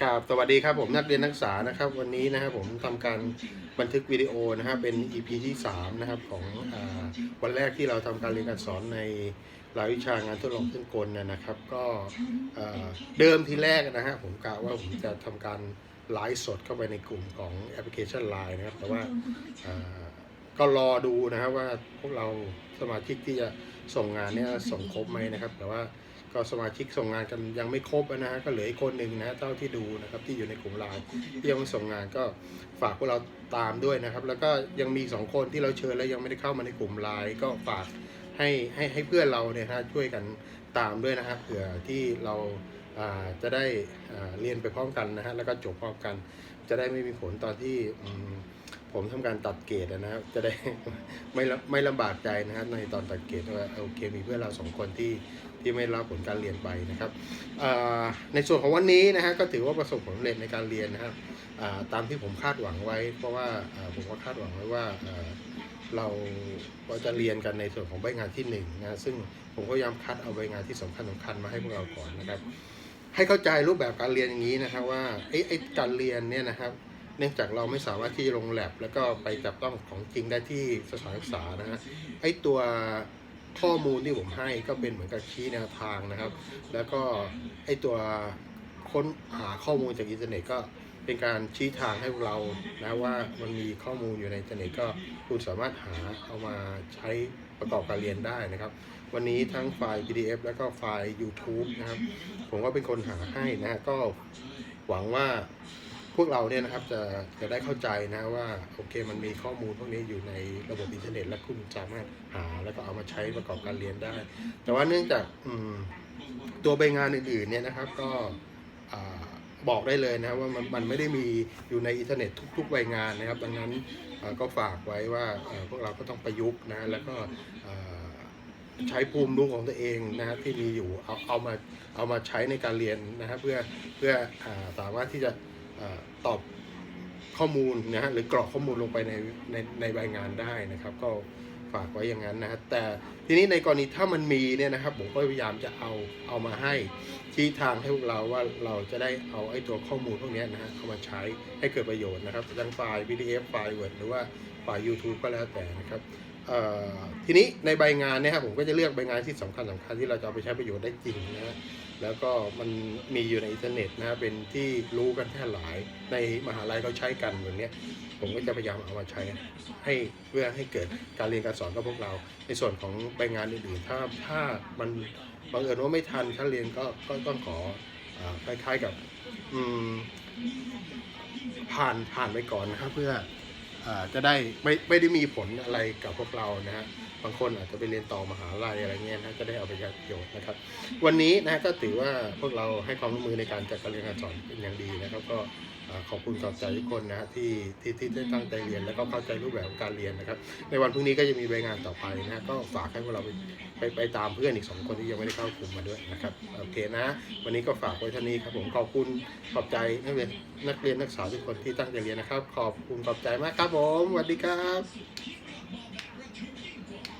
กราบสวัสดีครับผมนักเรียนนักศึกษานะครับ วันนี้นะครับผมทำการบันทึกวิดีโอนะครับเป็น EP ที่3นะครับของอวันแรกที่เราทำการเรียนการสอนในรายวิชางานทดลองเครื่องกลนะนะครับ ก็เดิมทีแรกนะฮะผมกะว่าผมจะทำการไลฟ์สดเข้าไปในกลุ่มของแอปพลิเคชัน Line นะครับ แต่ว่าอ่าก็รอดูนะครับว่าพวกเราสมาชิกที่จะส่งงานเนี่ยส่งครบไหมนะครับ แต่ว่า ก็สมาชิกส่งงานกันยังไม่ครบนะฮะก็เหลืออีกคนหนึ่งนะเท่าที่ดูนะครับที่อยู่ในกลุ่มไลน์ที่ยังไม่ส่งงานก็ฝากพวกเราตามด้วยนะครับ แล้วก็ยังมีสองคนที่เราเชิญแล้วยังไม่ได้เข้ามาในกลุ่มไลน์ก็ฝากให้ให้ให้เพื่อนเราเนี่ยฮะช่วยกันตามด้วยนะครับเผื่อที่เราจะได้เรียนไปพร้อมกันนะฮะแล้วก็จบพร้อมกัน จะได้ไม่มีผลตอนที่ ผมทำการตัดเกรดนะครับ จะได้ไม่ไม่ลำบากใจนะครับ ในตอนตัดเกรดว่าโอเคมีเพื่อนเราสองคนที่ที่ไม่รับผลการเรียนไปนะครับในส่วนของวันนี้นะฮะก็ถือว่าประสบผลสำเร็จในการเรียนนะครับตามที่ผมคาดหวังไว้ เพราะว่าผมก็คาดหวังไว้ว่าเราก็จะเรียนกันในส่วนของใบงานที่หนึ่งนะซึ่งผมก็ยายามคัดเอาใบงานที่สำคัญสำคัญมาให้พวกเราก่อนนะครับ ให้เข้าใจรูปแบบการเรียนอย่างนี้นะครับว่าไอ้การเรียนเนี่ยนะครับ นื่องจากเราไม่สามารถที่จะลงแลบแล้วก็ไปจับต้องของจริงได้ที่สถานศึกษานะฮะไอตัวข้อมูลที่ผมให้ก็เป็นเหมือนกับชี้แนวทางนะครับ แล้วก็ไอตัวค้นหาข้อมูลจากอินเทอร์เน็ตก็เป็นการชี้ทางให้พวกเรานะว่ามันมีข้อมูลอยู่ในอินเทอร์เน็ตก็คุณสามารถหาเอามาใช้ประกอบการเรียนได้นะครับ วันนี้ทั้งไฟล์ PDF แล้วก็ไฟล์ YouTube นะครับ ผมก็เป็นคนหาให้นะฮะก็หวังว่า พวกเราเนี่ยนะครับจะจะได้เข้าใจนะว่าโอเคมันมีข้อมูลพวกนี้อยู่ในระบบอินเทอร์เน็ต และคุณสามารถหาแล้วก็เอามาใช้ประกอบการเรียนได้ แต่ว่าเนื่องจากตัวใบงานอื่นๆเนี่ยนะครับก็บอกได้เลยนะว่ามันมันไม่ได้มีอยู่ในอินเทอร์เน็ตทุกๆใบงานนะครับ ดังนั้นก็ฝากไว้ว่าพวกเราก็ต้องประยุกต์นะแล้วก็ใช้ภูมิรู้ของตัวเองนะครับที่มีอยู่เอาเอามาเอามาใช้ในการเรียนนะครับเพื่อเพื่ออาสามารถที่จะ ตอบข้อมูลนะฮะหรือกรอกข้อมูลลงไปในในในใบงานได้นะครับ ก็ฝากไว้อย่างนั้นนะฮะแต่ทีนี้ในกรณีถ้ามันมีเนี่ยนะครับ ผมก็พยายามจะเอาเอามาให้ชี้ทางให้พวกเราว่าเราจะได้เอาไอ้ตัวข้อมูลพวกนี้นะฮะเข้ามาใช้ให้เกิดประโยชน์นะครับทั้งไฟล์ PDF ไฟล์ Word หรือว่าไฟล์ YouTube ก็แล้วแต่นะครับทีนี้ในใบงานเนี่ยครับผมก็จะเลือกใบงานที่สำคัญสำคัญที่เราจะเอาไปใช้ประโยชน์ได้จริงนะแล้วก็มันมีอยู่ในอินเทอร์เน็ตนะเป็นที่รู้กันแพร่หลายในมหาลัยเขาใช้กันแบบเนี้ยผมก็จะพยายามเอามาใช้ให้เพื่อให้เกิดการเรียนการสอนกับพวกเรา ในส่วนของใบงานอื่นๆถ้าถ้ามันบังเอิญว่าไม่ทันขั้นเรียนก็ก็ต้องขออคล้ายๆกับผ่านผ่านไปก่อนนะครับเพื่อ จะได้ไม่ไม่ได้มีผลอะไรกับพวกเรานะฮะบางคนอาจจะไปเรียนต่อมหาลัยอะไรเงี้ยนะก็ได้เอาไปประโยชน์นะครับ วันนี้นะก็ถือว่าพวกเราให้ความร่วมมือในการจัดการเรียนการสอนเป็นอย่างดีนะครับ ก็ ขอบคุณขอบใจทุกคนนะฮะที่ที่ที่ได้ตั้งใจเรียนแล้วก็เข้าใจรูปแบบของการเรียนนะครับ ในวันพรุ่งนี้ก็จะมีรายงานต่อไปนะฮะก็ฝากให้พวกเราไปไปไปตามเพื่อนอีกสองคนที่ยังไม่ได้เข้ากลุ่มมาด้วยนะครับโอเคนะ วันนี้ก็ฝากไว้เท่านี้ครับผมขอบคุณขอบใจนักเรียนนักเรียนนักศึกษาทุกคนที่ตั้งใจเรียนนะครับ ขอบคุณขอบใจมากครับผมสวัสดีครับ